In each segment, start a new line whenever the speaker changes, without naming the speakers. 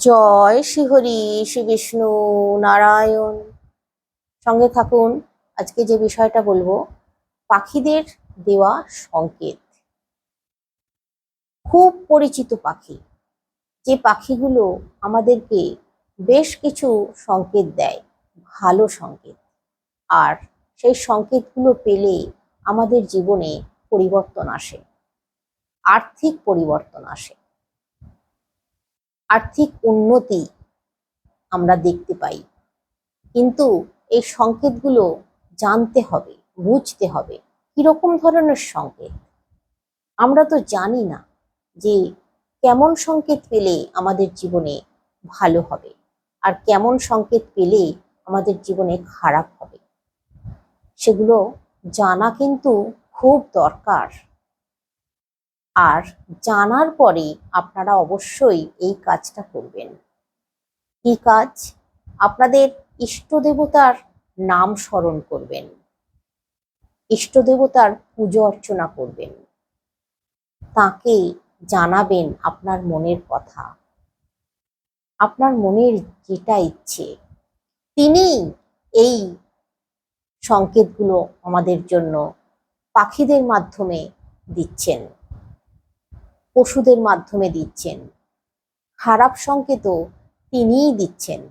জয় শ্রীহরি শ্রী বিষ্ণু নারায়ণ। সঙ্গে থাকুন, আজকে যে বিষয়টা বলব, পাখিদের দেওয়া সংকেত। খুব পরিচিত পাখি, যে পাখিগুলো আমাদেরকে বেশ কিছু সংকেত দেয়, ভালো সংকেত। আর সেই সংকেতগুলো পেলে আমাদের জীবনে পরিবর্তন আসে, আর্থিক পরিবর্তন আসে। আর্থিক উন্নতি আমরা দেখতে পাই। কিন্তু এই সংকেতগুলো জানতে হবে, বুঝতে হবে। কীরকম ধরনের সংকেত? আমরা তো জানি না যে কেমন সংকেত পেলে আমাদের জীবনে ভালো হবে আর কেমন সংকেত পেলে আমাদের জীবনে খারাপ হবে। সেগুলো জানা কিন্তু খুব দরকার। আর জানার পরে আপনারা অবশ্যই এই কাজটা করবেন। কি কাজ? আপনাদের ইষ্ট দেবতার নাম স্মরণ করবেন। ইষ্ট দেবতার পুজো অর্চনা করবেন। তাকে জানাবেন আপনার মনের কথা। আপনার মনের যেটা ইচ্ছে। তিনি এই সংকেতগুলো আমাদের জন্য পাখিদের মাধ্যমে দিচ্ছেন। পশুদের মাধ্যমে দিচ্ছেন। খারাপ সংকেতও তিনিই দিচ্ছেন।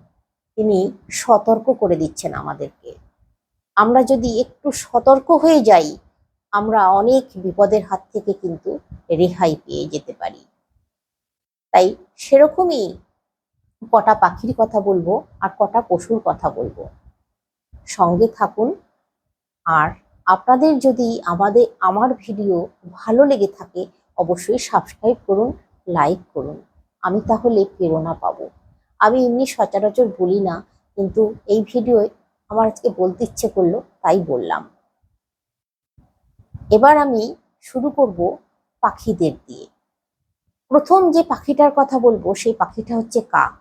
তিনি সতর্ক করে দিচ্ছেন আমাদেরকে। আমরা যদি একটু সতর্ক হয়ে যাই, আমরা অনেক বিপদের হাত থেকে কিন্তু রেহাই পেয়ে যেতে পারি। তাই সেরকমই কটা পাখির কথা বলব আর কটা পশুর কথা বলব। সঙ্গে থাকুন। আর আপনাদের যদি আমাদের, আমার ভিডিও ভালো লেগে থাকে অবশ্যই সাবস্ক্রাইব করুন লাইক করুন। আমি তাহলে প্রেরণা পাবো। আমি এমনি সচরাচর বলি না, কিন্তু এই ভিডিওয় আমার আজকে বলতে ইচ্ছে করল, তাই বললাম। এবার আমি শুরু করব পাখিদের দিয়ে। প্রথম যে পাখিটার কথা বলব, সেই পাখিটা হচ্ছে কাক।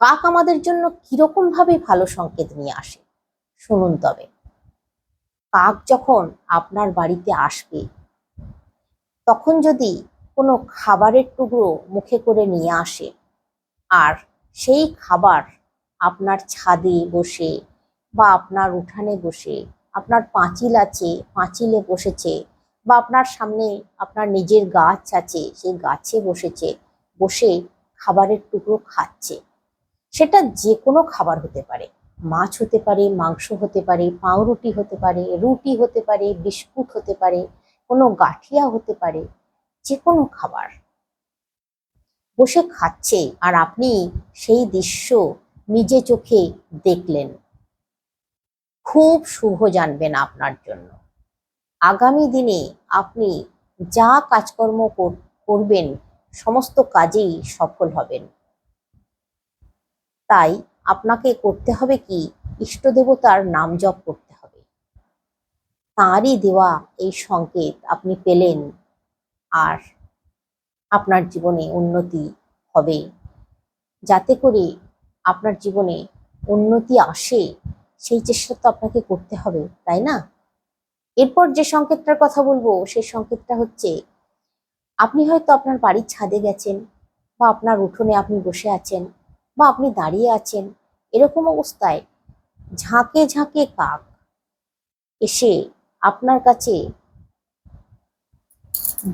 কাক আমাদের জন্য কীরকম ভাবে ভালো সংকেত নিয়ে আসে? শুনুন তবে। কাক যখন আপনার বাড়িতে আসবে তখন যদি কোনো খাবারের টুকরো মুখে করে নিয়ে আসে আর সেই খাবার আপনার ছাদে বসে বা আপনার উঠানে বসে, আপনার পাঁচিল আছে, পাঁচিলে বসেছে বা আপনার সামনে আপনার নিজের গাছ আছে, সেই গাছে বসেছে, বসে খাবারের টুকরো খাচ্ছে, সেটা যে কোনো খাবার হতে পারে। মাছ হতে পারে, মাংস হতে পারে, পাউরুটি হতে পারে, রুটি হতে পারে, বিস্কুট হতে পারে কোনো গাঠিয়া হতে পারে যে কোনো খাবার। বসে খাচ্ছে আর আপনি সেই দৃশ্য নিজে চোখে দেখলেন। খুব শুভ জানবেন আপনার জন্য। আগামী দিনে আপনি যা কাজকর্ম কর- করবেন, সমস্ত কাজেই সফল হবেন। তাই আপনাকে করতে হবে কি ইষ্ট দেবতার নাম জপ করতে তাঁরই দেওয়া এই সংকেত আপনি পেলেন আর আপনার জীবনে উন্নতি হবে। যাতে করে আপনার জীবনে উন্নতি আসে, সেই চেষ্টা তো আপনাকে করতে হবে, তাই না? এরপর যে সংকেতটার কথা বলব, সেই সংকেতটা হচ্ছে, আপনি হয়তো আপনার বাড়ির ছাদে গেছেন বা আপনার উঠোনে আপনি বসে আছেন বা আপনি দাঁড়িয়ে আছেন, এরকম অবস্থায় ঝাঁকে ঝাঁকে কাক এসে আপনার কাছে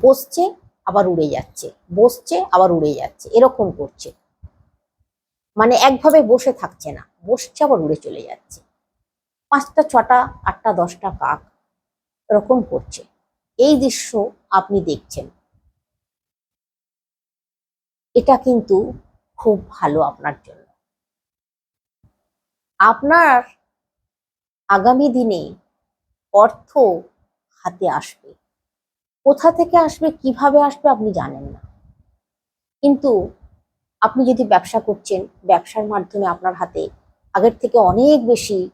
বসছে, আবার উড়ে যাচ্ছে। বসছে, আবার উড়ে যাচ্ছে। এরকম করছে। মানে একভাবে বসে থাকছে না। বসছে, আবার উড়ে চলে যাচ্ছে। পাঁচটা, ছটা, আটটা, দশটা কাক এরকম করছে। এই দৃশ্য আপনি দেখছেন। এটা কিন্তু খুব ভালো আপনার জন্য। আপনার আগামী দিনে অর্থ হাতে আসবে। কোথা থেকে আসবে, কীভাবে আসবে আপনি জানেন না। কিন্তু আপনি যদি ব্যবসা করছেন, ব্যবসার মাধ্যমে আপনার হাতে আগের থেকে অনেক বেশি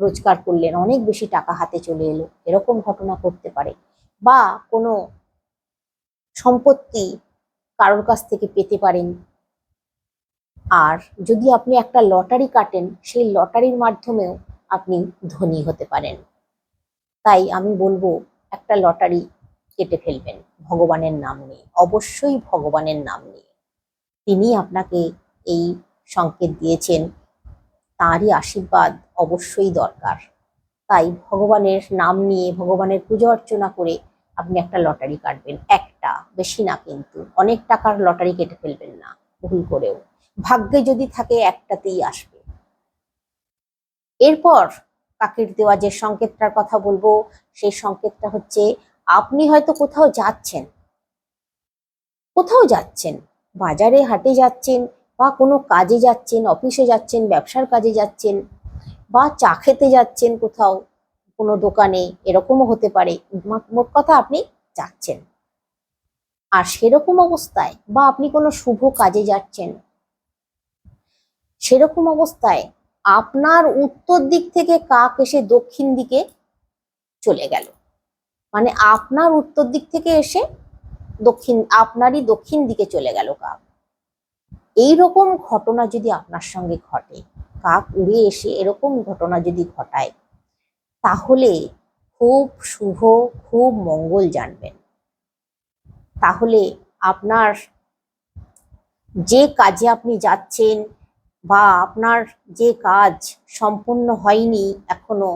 রোজগার করলেন, অনেক বেশি টাকা হাতে চলে এলো, এরকম ঘটনা করতে পারে বা কোনো সম্পত্তি কারোর কাছ থেকে পেতে পারেন। আর যদি আপনি একটা লটারি কাটেন, সেই লটারির মাধ্যমেও আপনি ধনী হতে পারেন। তাই আমি বলব, একটা লটারি কেটে ফেলবেন। ভগবানের নাম নিয়ে, অবশ্যই ভগবানের নাম নিয়ে। তিনি আপনাকে এই সংকেত দিয়েছেন, তারই আশীর্বাদ অবশ্যই দরকার। তাই ভগবানের নাম নিয়ে, ভগবানের পুজো অর্চনা করে আপনি একটা লটারি কাটবেন, একটা, বেশি না কিন্তু। অনেক টাকার লটারি কেটে ফেলবেন না, ভুল করেও। ভাগ্যে যদি থাকে একটাতেই আসবে। এরপর কাকের দেওয়া যে সংকেতটার কথা বলব, সেই সংকেতটা হচ্ছে, আপনি হয়তো কোথাও যাচ্ছেন। কোথাও যাচ্ছেন, বাজারে, হাটে যাচ্ছেন বা কোনো কাজে যাচ্ছেন, অফিসে যাচ্ছেন, ব্যবসার কাজে যাচ্ছেন বা চা খেতে যাচ্ছেন কোথাও, কোনো দোকানে, এরকমও হতে পারে মোট কথা আপনি যাচ্ছেন। আর সেরকম অবস্থায় বা আপনি কোনো শুভ কাজে যাচ্ছেন, সেরকম অবস্থায় আপনার উত্তর দিক থেকে কাক এসে দক্ষিণ দিকে চলে গেল। মানে আপনার উত্তর দিক থেকে এসে দক্ষিণ, আপনারই দক্ষিণ দিকে চলে গেল কাক। এই রকম ঘটনা যদি আপনার সঙ্গে ঘটে, কাক উড়ে এসে এরকম ঘটনা যদি ঘটায়, তাহলে খুব শুভ, খুব মঙ্গল জানবেন। তাহলে আপনার যে কাজে আপনি যাচ্ছেন বা আপনার যে কাজ সম্পূর্ণ হয়নি এখনও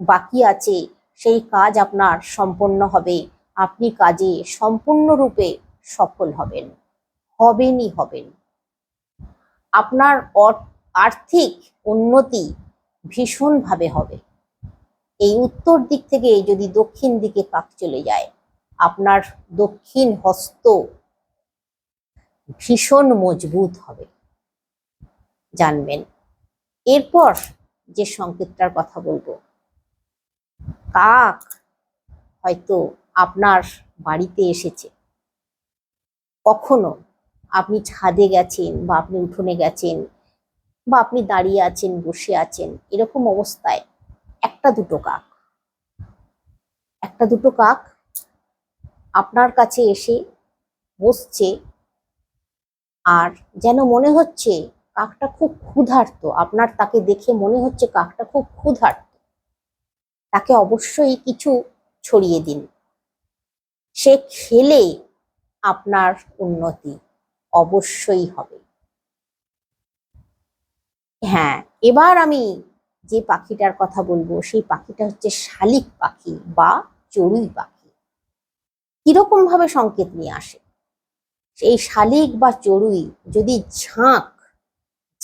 বাকি আছে, সেই কাজ আপনার সম্পন্ন হবে। আপনি কাজে সম্পূর্ণরূপে সফল হবেন, হবেনই হবেন। আপনার আর্থিক উন্নতি ভীষণভাবে হবে। এই উত্তর দিক থেকে যদি দক্ষিণ দিকে কাক চলে যায়, আপনার দক্ষিণ হস্ত ভীষণ মজবুত হবে। জানবেন। এরপর যে সংকেতটার কথা বলব। কাক হয়তো আপনার বাড়িতে এসেছে। কখনো আপনি ছাদে গেছেন বা আপনি উঠোনে গেছেন বা আপনি দাঁড়িয়ে আছেন, বসে আছেন, এরকম অবস্থায় একটা দুটো কাক। একটা দুটো কাক আপনার কাছে এসে বসছে আর যেন মনে হচ্ছে কাকটা খুব ক্ষুধার্ত। আপনার তাকে দেখে মনে হচ্ছে কাকটা খুব ক্ষুধার্ত। তাকে অবশ্যই কিছু ছড়িয়ে দিন। সে খেলে আপনার উন্নতি অবশ্যই হবে। হ্যাঁ এবার আমি যে পাখিটার কথা বলব, সেই পাখিটা হচ্ছে শালিক পাখি বা চড়ুই পাখি। কীরকম ভাবে সংকেত নিয়ে আসে? সেই শালিক বা চড়ুই যদি ঝাঁক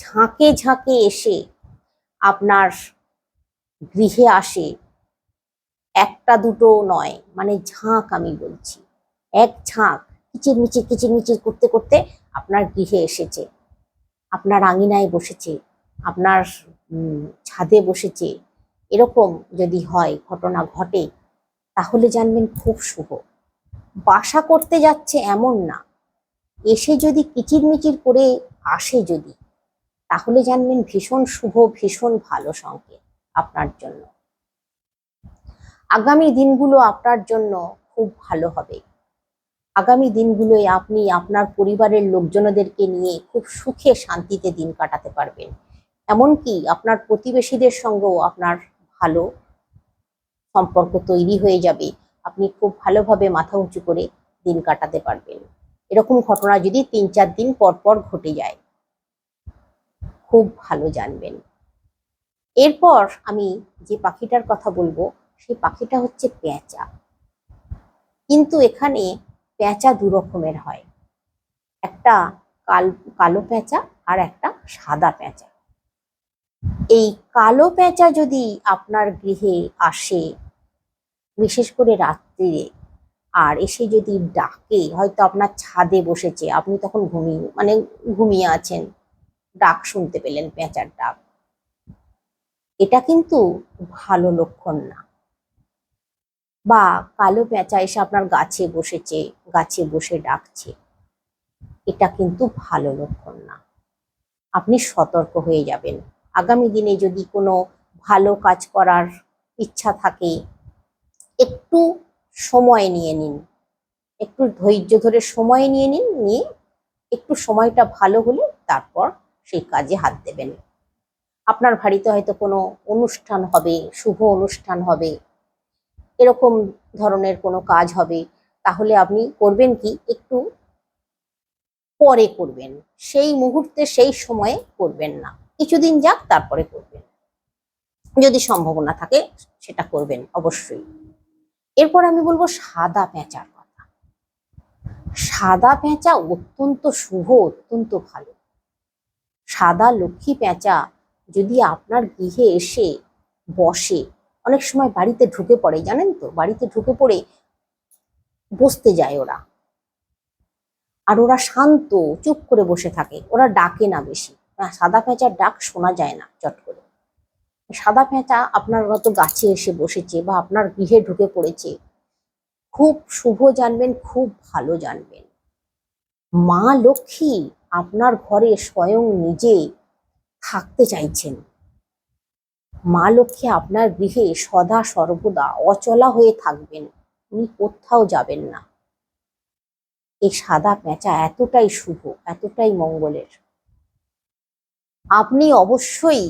ঝাঁকে ঝাঁকে এসে আপনার গৃহে আসে। একটা দুটো নয় মানে ঝাঁক আমি বলছি। এক ঝাঁক, কিচির মিচির কিচির মিচির করতে করতে আপনার গৃহে এসেছে। আপনার আঙিনায় বসেছে, আপনার ছাদে বসেছে। এরকম যদি হয়, ঘটনা ঘটে, তাহলে জানবেন খুব শুভ। বাসা করতে যাচ্ছে এমন না। এসে যদি কিচিরমিচির করে আসে যদি তাহলে জানবেন ভীষণ শুভ, ভীষণ ভালো সংকেত আপনার জন্য। আগামী দিনগুলো আপনার জন্য খুব ভালো হবে। আগামী দিনগুলোয় আপনি আপনার পরিবারের লোকজনদেরকে নিয়ে খুব সুখে শান্তিতে দিন কাটাতে পারবেন। এমনকি আপনার প্রতিবেশীদের সঙ্গেও আপনার ভালো সম্পর্ক তৈরি হয়ে যাবে। আপনি খুব ভালোভাবে মাথা উঁচু করে দিন কাটাতে পারবেন। এরকম ঘটনা যদি তিন চার দিন পর পর ঘটে যায় খুব ভালো জানবেন। এরপর আমি যে পাখিটার কথা বলব, সেই পাখিটা হচ্ছে পেঁচা কিন্তু এখানে পেঁচা দু রকমের হয়। একটা কাল, কালো পেঁচা আর একটা সাদা পেঁচা এই কালো পেঁচা যদি আপনার গৃহে আসে, বিশেষ করে রাত্রিরে, আর এসে যদি ডাকে, হয়তো আপনার ছাদে বসেছে, আপনি তখন ঘুমিয়ে মানে ঘুমিয়ে আছেন। ডাক শুনতে পেলেন পেঁচার ডাক। এটা কিন্তু ভালো লক্ষণ না। বা কালো পেঁচা এসে আপনার গাছে বসেছে, গাছে বসে ডাকছে। এটা কিন্তু ভালো লক্ষণ না। আপনি সতর্ক হয়ে যাবেন। আগামী দিনে যদি কোনো ভালো কাজ করার ইচ্ছা থাকে, একটু সময় নিয়ে নিন। একটু ধৈর্য ধরে সময় নিয়ে নিন, নিয়ে একটু সময়টা ভালো হলে তারপর সেই কাজে হাত দেবেন। আপনার বাড়িতে হয়তো কোনো অনুষ্ঠান হবে, শুভ অনুষ্ঠান হবে, এরকম ধরনের কোনো কাজ হবে, তাহলে আপনি করবেন কি? একটু পরে করবেন। সেই মুহূর্তে, সেই সময়ে করবেন না। কিছুদিন যাক, তারপরে করবেন। যদি সম্ভাবনা থাকে, সেটা করবেন, অবশ্যই। এরপর আমি বলব সাদা পেঁচার কথা। সাদা পেঁচা অত্যন্ত শুভ, অত্যন্ত ভালো। সাদা লক্ষ্মী পেঁচা যদি আপনার গৃহে এসে বসে, অনেক সময় বাড়িতে ঢুকে পড়ে, জানেন তো? বাড়িতে ঢুকে পড়ে বসতে যায় ওরা। আর ওরা শান্ত, চুপ করে বসে থাকে। ওরা ডাকে না বেশি। সাদা পেঁচার ডাক শোনা যায় না চট করে। সাদা পেঁচা আপনার হয়তো গাছে এসে বসেছে বা আপনার গৃহে ঢুকে পড়েছে। খুব শুভ জানবেন, খুব ভালো জানবেন। মা লক্ষ্মী আপনার ঘরে স্বয়ং নিজে থাকতে চাইছেন। মা লক্ষ্মী আপনার গৃহে সদা সর্বদা অচলা হয়ে থাকবেন, উনি কোথাও যাবেন না। এই সাদা পেঁচা এতটাই শুভ, এতটাই মঙ্গলের। আপনি অবশ্যই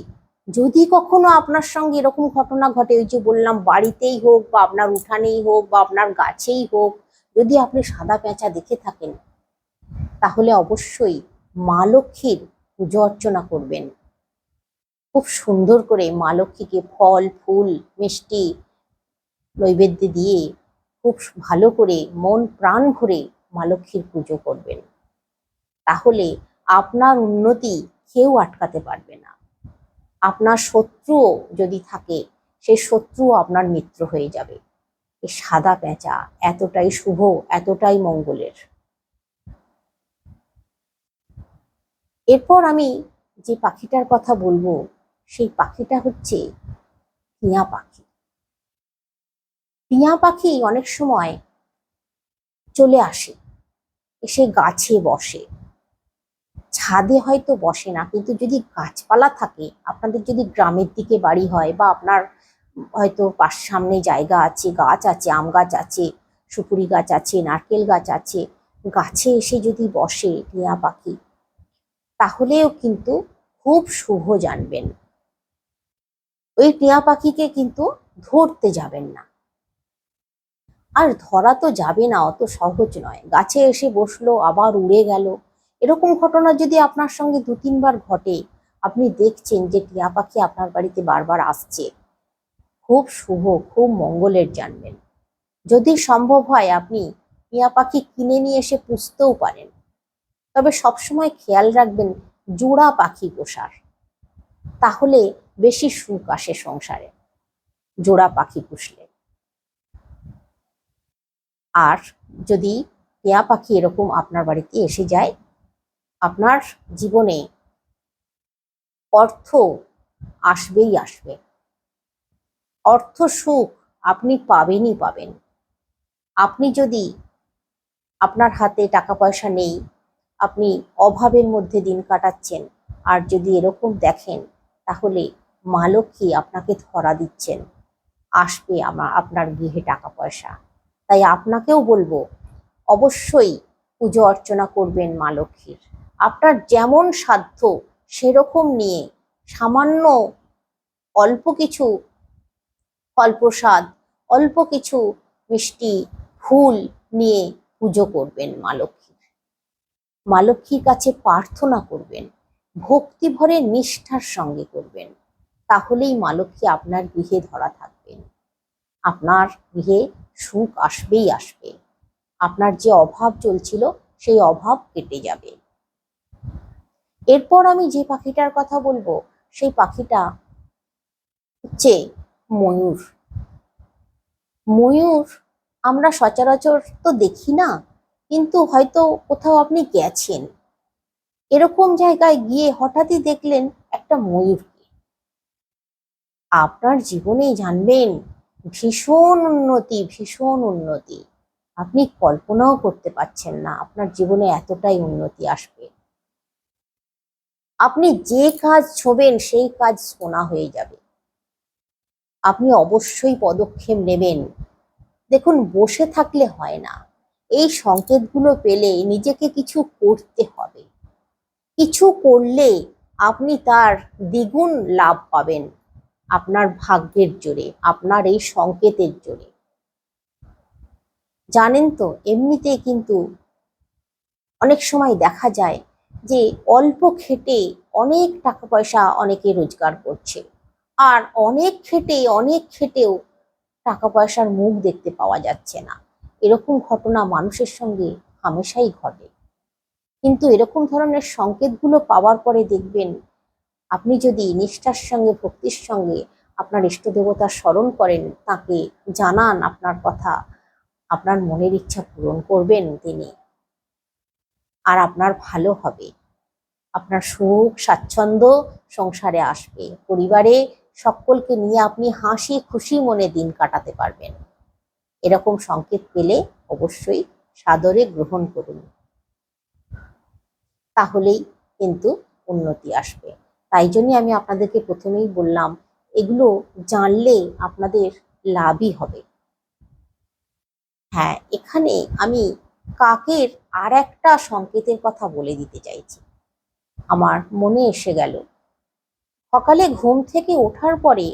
যদি কখনো আপনার সঙ্গে এরকম ঘটনা ঘটে, ওই যে বললাম, বাড়িতেই হোক বা আপনার উঠানেই হোক বা আপনার গাছেই হোক, যদি আপনি সাদা পেঁচা দেখে থাকেন, তাহলে অবশ্যই মা লক্ষ্মীর পুজো অর্চনা করবেন। খুব সুন্দর করে মা লক্ষ্মীকে ফল, ফুল, মিষ্টি নৈবেদ্য দিয়ে খুব ভালো করে মন প্রাণ ভরে মা লক্ষ্মীর পুজো করবেন। তাহলে আপনার উন্নতি কেউ আটকাতে পারবে না। আপনার শত্রুও যদি থাকে, সেই শত্রুও আপনার মিত্র হয়ে যাবে। এই সাদা পেঁচা এতটাই শুভ, এতটাই মঙ্গলের। এরপর আমি যে পাখিটার কথা বলব, সেই পাখিটা হচ্ছে টিয়া পাখি। টিয়া পাখি অনেক সময় চলে আসে, এসে গাছে বসে। ছাদে হয়তো বসে না, কিন্তু যদি গাছপালা থাকে, আপনাদের যদি গ্রামের দিকে বাড়ি হয় বা আপনার হয়তো পাশ সামনে জায়গা আছে, গাছ আছে, আম গাছ আছে, সুপুরি গাছ আছে, নারকেল গাছ আছে, গাছে এসে যদি বসে টিয়া পাখি তাহলেও কিন্তু খুব শুভ জানবেন। ওই টিয়া পাখিকে কিন্তু ধরতে যাবেন না। আর ধরা তো যাবে না, অত সহজ নয়। গাছে এসে বসল, আবার উড়ে গেল। এরকম ঘটনা যদি আপনার সঙ্গে দু তিনবার ঘটে, আপনি দেখছেন যে টিয়া পাখি আপনার বাড়িতে বারবার আসছে। খুব শুভ, খুব মঙ্গলের জানবেন। যদি সম্ভব হয়, আপনি টিয়া পাখি কিনে নিয়ে এসে পুষতেও পারেন। তবে সবসময় খেয়াল রাখবেন, জোড়া পাখি পোষার তাহলে বেশি সুখ আসে সংসারে, জোড়া পাখি পুষলে। আর যদি টিয়া পাখি এরকম আপনার বাড়িতে এসে যায়, আপনার জীবনে অর্থ আসবেই আসবে। অর্থ সুখ আপনি পাবেনই পাবেন। আপনি যদি আপনার হাতে টাকা পয়সা নেই আপনি অভাবের মধ্যে দিন কাটাচ্ছেন। আর যদি এরকম দেখেন, তাহলে মা লক্ষ্মী আপনাকে ধরা দিচ্ছেন। আসবে আমার আপনার গৃহে টাকা পয়সা তাই আপনাকেও বলব, অবশ্যই পুজো অর্চনা করবেন মা লক্ষ্মীর আপনার যেমন সাধ্য সেরকম নিয়ে সামান্য অল্প কিছু ফল প্রসাদ অল্প কিছু মিষ্টি, ফুল নিয়ে পুজো করবেন মা লক্ষ্মীর মা লক্ষ্মীর কাছে প্রার্থনা করবেন, ভক্তি ভরে নিষ্ঠার সঙ্গে করবেন, তাহলেই মা আপনার গৃহে ধরা থাকবেন। আপনার গৃহে সুখ আসবেই আসবে। আপনার যে অভাব চলছিল, সেই অভাব কেটে যাবে। এরপর আমি যে পাখিটার কথা বলব, সেই পাখিটা হচ্ছে ময়ূর। ময়ূর আমরা সচরাচর তো দেখি না কিন্তু হয়তো কোথাও আপনি গেছেন। এরকম জায়গায় গিয়ে হঠাৎই দেখলেন একটা ময়ূরকে। আপনার জীবনেই জানবেন, ভীষণ উন্নতি ভীষণ উন্নতি। আপনি কল্পনাও করতে পারছেন না আপনার জীবনে এতটাই উন্নতি আসবে। আপনি যে কাজ ছোবেন সেই কাজ সোনা হয়ে যাবে। আপনি অবশ্যই পদক্ষেপ নেবেন। দেখুন, বসে থাকলে হয় না। এই সংকেতগুলো পেলে নিজেকে কিছু করতে হবে। কিছু করলে আপনি তার দ্বিগুণ লাভ পাবেন আপনার ভাগ্যের জোরে, আপনার এই সংকেতের জোরে। জানেন তো এমনিতেই কিন্তু অনেক সময় দেখা যায় যে অল্প খেটে অনেক টাকা পয়সা অনেকে রোজগার করছে। আর অনেক খেটে, অনেক খেটেও টাকা পয়সার মুখ দেখতে পাওয়া যাচ্ছে না। এরকম ঘটনা মানুষের সঙ্গে হামেশাই ঘটে। কিন্তু এরকম ধরনের সংকেতগুলো পাওয়ার পরে দেখবেন, আপনি যদি নিষ্ঠার সঙ্গে, ভক্তির সঙ্গে আপনার ইষ্ট দেবতা স্মরণ করেন, তাকে জানান আপনার কথা, আপনার মনের ইচ্ছা পূরণ করবেন তিনি। আর আপনার ভালো হবে। আপনার সুখ, স্বাচ্ছন্দ্য সংসারে আসবে। পরিবারে সকলকে নিয়ে আপনি হাসি, খুশি মনে দিন কাটাতে পারবেন। এরকম সংকেত পেলে অবশ্যই সাদরে গ্রহণ করুন। তাহলেই কিন্তু উন্নতি আসবে। তাই জন্যই আমি আপনাদেরকে প্রথমেই বললাম, এগুলো জানলে আপনাদের লাভই হবে। হ্যাঁ এখানে আমি কাকের আর একটা সংকেতের কথা বলে দিতে চাইছি। আমার মনে এসে গেল, সকালে ঘুম থেকে ওঠার পরে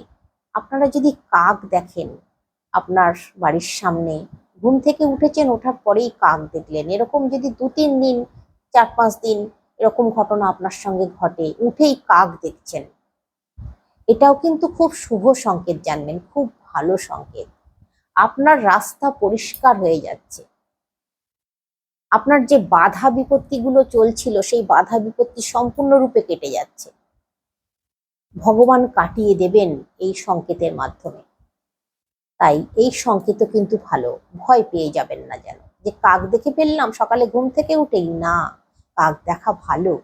আপনারা যদি কাক দেখেন আপনার বাড়ির সামনে। ঘুম থেকে উঠেছেন, ওঠার পরেই কাক দেখলেন এরকম যদি দু তিন দিন চার পাঁচ দিন এরকম ঘটনা আপনার সঙ্গে ঘটে, উঠেই কাক দেখছেন। এটাও কিন্তু খুব শুভ সংকেত জানবেন, খুব ভালো সংকেত। আপনার রাস্তা পরিষ্কার হয়ে যাচ্ছে। আপনার যে বাধা বিপত্তিগুলো চলছিল, সেই বাধা বিপত্তি সম্পূর্ণরূপে কেটে যাচ্ছে। ভগবান কাটিয়ে দেবেন এই সংকেতের মাধ্যমে। তাই এই সংকেত কিন্তু ভালো। ভয় পেয়ে যাবেন না যেন। যে কাক দেখে ফেললাম, সকালে ঘুম থেকে উঠেই না, কাক দেখা ভালো।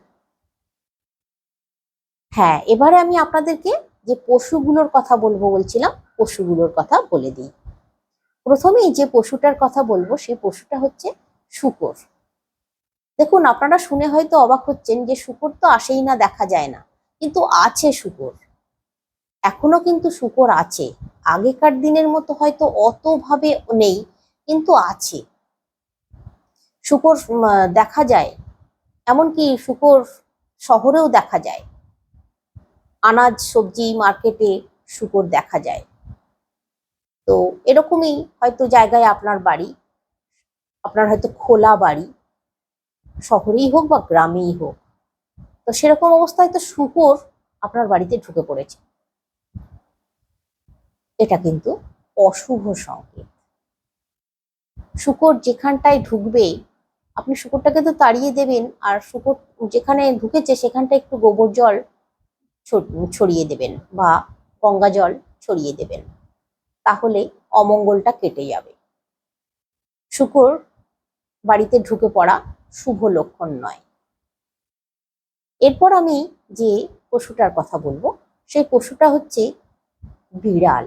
হ্যাঁ এবারে আমি আপনাদেরকে যে পশুগুলোর কথা বলব বলছিলাম, পশুগুলোর কথা বলে দিই। প্রথমেই যে পশুটার কথা বলব, সেই পশুটা হচ্ছে শুকর। দেখুন, আপনারা শুনে হয়তো অবাক হচ্ছেন যে শুকর তো আসেই না, দেখা যায় না। কিন্তু আছে শুকর। এখনও কিন্তু শুকর আছে। আগেকার দিনের মতো হয়তো অতভাবে নেই, কিন্তু আছে। শুকর দেখা যায়। এমনকি শুকর শহরেও দেখা যায়। আনাজ, সবজি মার্কেটে শুকর দেখা যায়। তো এরকমই হয়তো জায়গায় আপনার বাড়ি, আপনার হয়তো খোলা বাড়ি, শহরেই হোক বা গ্রামেই হোক। তো সেরকম অবস্থায় তো শুকর আপনার বাড়িতে ঢুকে পড়েছে। এটা কিন্তু অশুভ সংকেত। শুকর যেখানটায় ঢুকবে আপনি শুকরটাকে তো তাড়িয়ে দেবেন আর শুকর যেখানে ঢুকেছে সেখানটা একটু গোবর জল ছড়িয়ে দেবেন বা গঙ্গা জল ছড়িয়ে দেবেন। তাহলে অমঙ্গলটা কেটে যাবে। শুকর বাড়িতে ঢুকে পড়া শুভ লক্ষণ নয়। এরপর আমি যে পশুটার কথা বলব, সেই পশুটা হচ্ছে বিড়াল।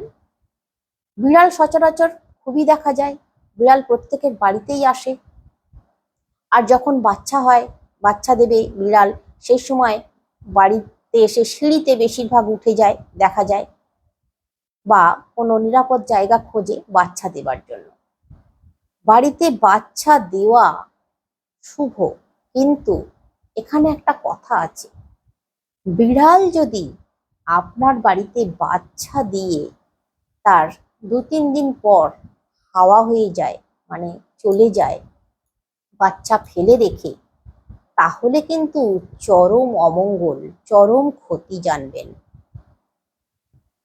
বিড়াল সচরাচর খুবই দেখা যায়। বিড়াল প্রত্যেকের বাড়িতেই আসে। আর যখন বাচ্চা হয়, বাচ্চা দেবে বিড়াল, সেই সময় বাড়িতে এসে সিঁড়িতে বেশিরভাগ উঠে যায়, দেখা যায় বা কোনো নিরাপদ জায়গা খোঁজে বাচ্চা দেবার জন্য। বাড়িতে বাচ্চা দেওয়া শুভ, কিন্তু এখানে একটা কথা আছে। বিড়াল যদি আপনার বাড়িতে বাচ্চা দিয়ে তার দু তিন দিন পর হাওয়া হয়ে যায় মানে চলে যায়, বাচ্চা ফেলে রেখে তাহলে কিন্তু চরম অমঙ্গল, চরম ক্ষতি জানবেন।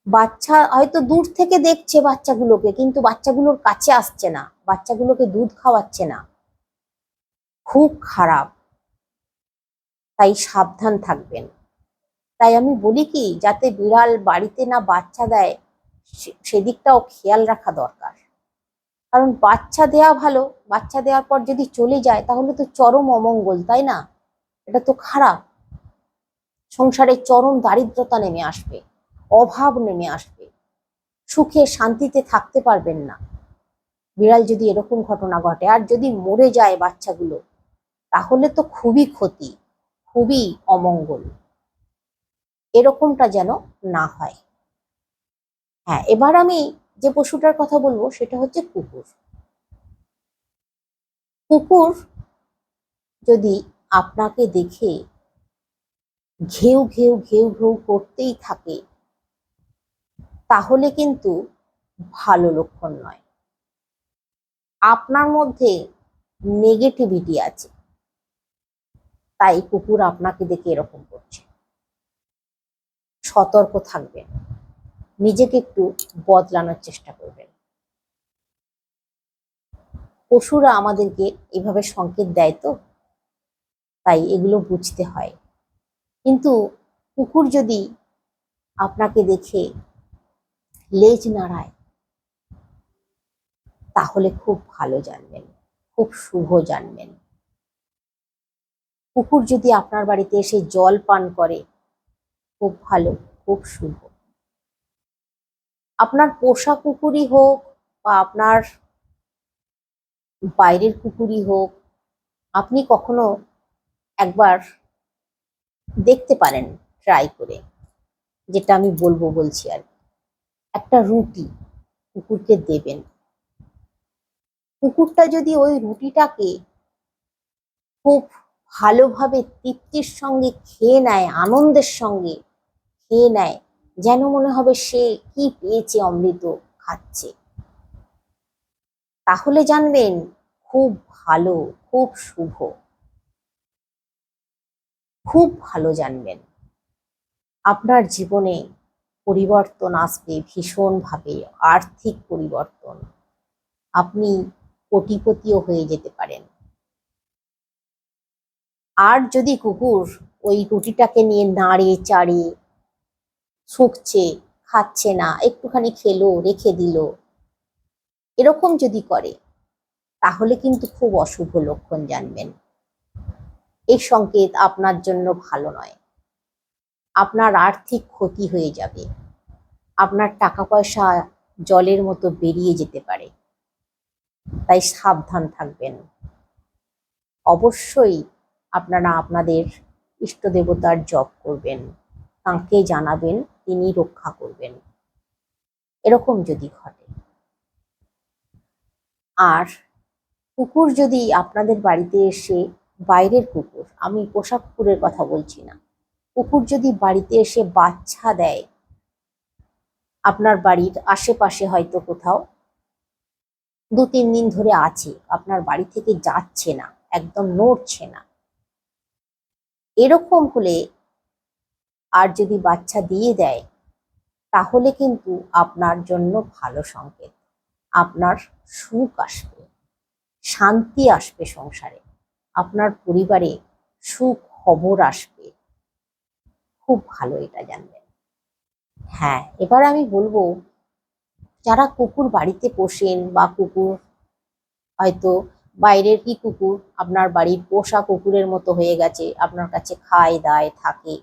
বাচ্চা হয়তো দূর থেকে দেখছে বাচ্চাগুলোকে, কিন্তু বাচ্চাগুলোর কাছে আসছে না, বাচ্চাগুলোকে দুধ খাওয়াচ্ছে না। খুব খারাপ। তাই সাবধান থাকবেন। তাই আমি বলি কি, যাতে বিড়াল বাড়িতে না বাচ্চা দেয় সেদিকটাও খেয়াল রাখা দরকার। কারণ বাচ্চা দেয়া ভালো, বাচ্চা দেওয়ার পর যদি চলে যায়, তাহলে তো চরম অমঙ্গল, তাই না? এটা তো খারাপ। সংসারে চরম দারিদ্রতা নেমে আসবে, অভাব নেমে আসবে। সুখে শান্তিতে থাকতে পারবেন না। বিড়াল যদি এরকম ঘটনা ঘটে, আর যদি মরে যায় বাচ্চাগুলো, তাহলে তো খুবই ক্ষতি, খুবই অমঙ্গল। এরকমটা যেন না হয়। হ্যাঁ এবার আমি যে পশুটার কথা বলব সেটা হচ্ছে কুকুর। কুকুর যদি আপনাকে দেখে ঘেউ ঘেউ ঘেউ ঘেউ করতেই থাকে, তাহলে কিন্তু ভালো লক্ষণ নয়। আপনার মধ্যে নেগেটিভিটি আছে। তাই কুকুর আপনাকে দেখে এরকম করছে। সতর্ক থাকবেন। নিজেকে একটু বদলানোর চেষ্টা করবেন। পশুরা আমাদেরকে এভাবে সংকেত দেয় তো? তাই এগুলো বুঝতে হয়। কিন্তু কুকুর যদি আপনাকে দেখে লেজ নাড়ায়, তাহলে খুব ভালো জানবেন, খুব শুভ জানবেন। কুকুর যদি আপনার বাড়িতে এসে জল পান করে, খুব ভালো, খুব শুভ। আপনার পোষা কুকুরই হোক বা আপনার বাইরের কুকুরই হোক, আপনি কখনো একবার দেখতে পারেন ট্রাই করে, যেটা আমি বলব বলছি আর। একটা রুটি কুকুরকে দেবেন কুকুরটা যদি ওই রুটিটাকে খুব ভালোভাবে তৃপ্তির সঙ্গে খেয়ে নেয়, আনন্দের সঙ্গে খেয়ে নেয় যেন মনে হবে সে কি পেয়েছে অমৃত খাচ্ছে। তাহলে জানবেন, খুব ভালো, খুব শুভ। খুব ভালো জানবেন। আপনার জীবনে পরিবর্তন আসবে, ভীষণভাবে আর্থিক পরিবর্তন। আপনি কোটিপতিও হয়ে যেতে পারেন। আর যদি কুকুর ওই রুটিটাকে নিয়ে নাড়ে, চাড়ে শুকছে খাচ্ছে না, একটুখানি খেলো, রেখে দিল। এরকম যদি করে, তাহলে কিন্তু খুব অশুভ লক্ষণ জানবেন। এই সংকেত আপনার জন্য ভালো নয়। আপনার আর্থিক ক্ষতি হয়ে যাবে। আপনার টাকা পয়সা জলের মতো বেরিয়ে যেতে পারে। তাই সাবধান থাকবেন। অবশ্যই আপনারা আপনাদের ইষ্ট দেবতার জপ করবেন। তাঁকে জানাবেন তিনি রক্ষা করবেন। এরকম যদি ঘটে। আর কুকুর যদি আপনাদের বাড়িতে এসে, বাইরের কুকুর, আমি পোষা কুকুরের কথা বলছি না। কুকুর যদি বাড়িতে এসে বাচ্চা দেয়, আপনার বাড়ির আশেপাশে হয়তো কোথাও দু তিন দিন ধরে আছে, আপনার বাড়ি থেকে যাচ্ছে না, একদম নড়ছে না। এরকম হলে আর যদি বাচ্চা দিয়ে দেয়, তাহলে কিন্তু আপনার জন্য ভালো সংকেত। আপনার সুখ আসবে, শান্তি আসবে সংসারে, আপনার পরিবারে সুখ খবর আসবে। খুব ভালো এটা জানবেন। হ্যাঁ এবার আমি বলব, যারা কুকুর বাড়িতে পোষেন বা কুকুর হয়তো বাইরের কি কুকুর, আপনার বাড়ির পোষা কুকুরের মতো হয়ে গেছে, আপনার কাছে খায়, দায়, থাকে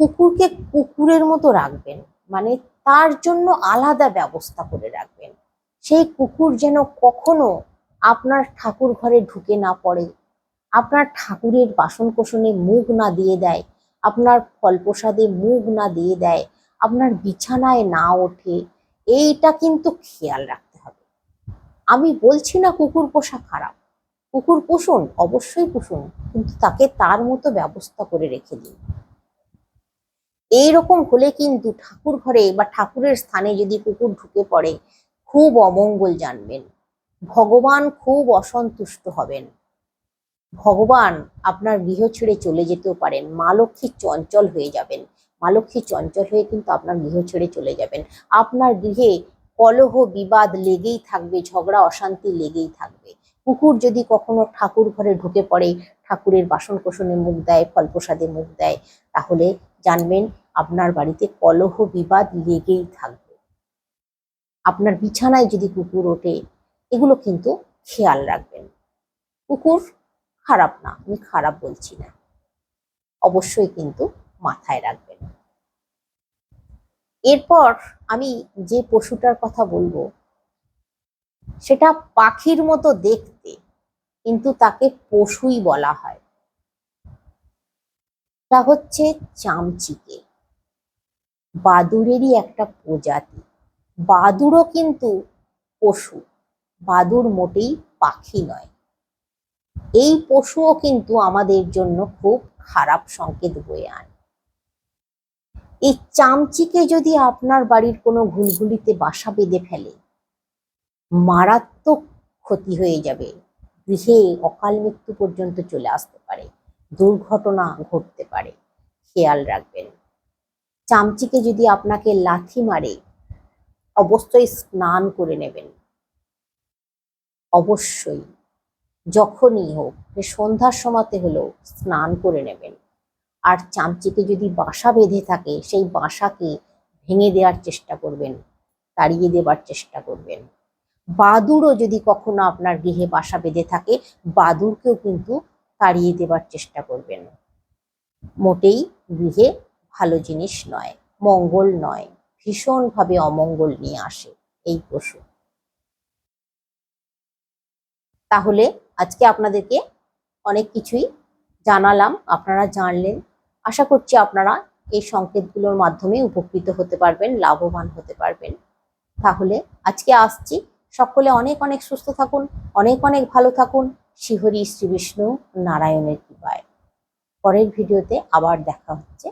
কুকুরকে কুকুরের মতো রাখবেন। মানে তার জন্য আলাদা ব্যবস্থা করে রাখবেন। সেই কুকুর যেন কখনো আপনার ঠাকুর ঘরে ঢুকে না পড়ে, আপনার ঠাকুরের বাসন কোসনে মুখ না দিয়ে দেয়, আপনার ফল প্রসাদে মুখ না দিয়ে দেয়, আপনার বিছানায় না ওঠে, এইটা কিন্তু খেয়াল রাখতে হবে। আমি বলছি না কুকুর পোষা খারাপ। কুকুর পোষণ অবশ্যই পুষুন, কিন্তু তাকে তার মতো ব্যবস্থা করে রেখে দিন। এইরকম হলে কিন্তু ঠাকুর ঘরে বা ঠাকুরের স্থানে যদি কুকুর ঢুকে পড়ে, খুব অমঙ্গল জানবেন। ভগবান খুব অসন্তুষ্ট হবেন। ভগবান আপনার গৃহ ছেড়ে চলে যেতেও পারেন। মা লক্ষ্মী চঞ্চল হয়ে যাবেন। মা লক্ষ্মী চঞ্চল হয়ে কিন্তু আপনার গৃহ ছেড়ে চলে যাবেন। আপনার গৃহে কলহ, বিবাদ লেগেই থাকবে, ঝগড়া, অশান্তি লেগেই থাকবে। কুকুর যদি কখনো ঠাকুর ঘরে ঢুকে পড়ে, ঠাকুরের বাসন কোসনে মুখ দেয় ফল প্রসাদে মুখ দেয়, তাহলে জানবেন আপনার বাড়িতে কলহ বিবাদ লেগেই থাকবে। আপনার বিছানায় যদি কুকুর ওঠে, এগুলো কিন্তু খেয়াল রাখবেন। কুকুর খারাপ না, আমি খারাপ বলছি না। অবশ্যই কিন্তু মাথায় রাখবেন। এরপর আমি যে পশুটার কথা বলব, সেটা পাখির মতো দেখতে, কিন্তু তাকে পশুই বলা হয়। তা হচ্ছে চামচিকে। বাদুরেরই একটা প্রজাতি। বাদুড়ও কিন্তু পশু। বাদুর মোটেই পাখি নয়। এই পশুও কিন্তু আমাদের জন্য খুব খারাপ সংকেত বয়ে আনে। এই চামচিকে যদি আপনার বাড়ির কোনো ঘুলঘুলিতে বাসা বেঁধে ফেলে, মারাত্মক ক্ষতি হয়ে যাবে। গৃহে অকাল মৃত্যু পর্যন্ত চলে আসতে পারে। দুর্ঘটনা ঘটতে পারে, খেয়াল রাখবেন। চামচিকে যদি আপনাকে লাথি মারে, অবশ্যই স্নান করে নেবেন। অবশ্যই, যখনই হোক সন্ধ্যার সময়তে হলেও স্নান করে নেবেন। আর চামচিকে যদি বাসা বেঁধে থাকে, সেই বাসাকে ভেঙে দেওয়ার চেষ্টা করবেন, তাড়িয়ে দেবার চেষ্টা করবেন। বাদুড়ও যদি কখনো আপনার গৃহে বাসা বেঁধে থাকে বাদুরকেও কিন্তু তাড়িয়ে দেবার চেষ্টা করবেন। মোটেই গৃহে ভালো জিনিস নয়, মঙ্গল নয়, ভীষণভাবে অমঙ্গল নিয়ে আসে এই পশু। তাহলে আজকে আপনাদেরকে অনেক কিছুই জানালাম, আপনারা জানলেন। আশা করছি আপনারা এই সংকেতগুলোর মাধ্যমে উপকৃত হতে পারবেন, লাভবান হতে পারবেন। তাহলে আজকে আসছি। সকলে অনেক অনেক সুস্থ থাকুন, অনেক অনেক ভালো থাকুন। শ্রীহরি শ্রী বিষ্ণু নারায়ণের কৃপায়। পরের ভিডিওতে আবার দেখা হচ্ছে।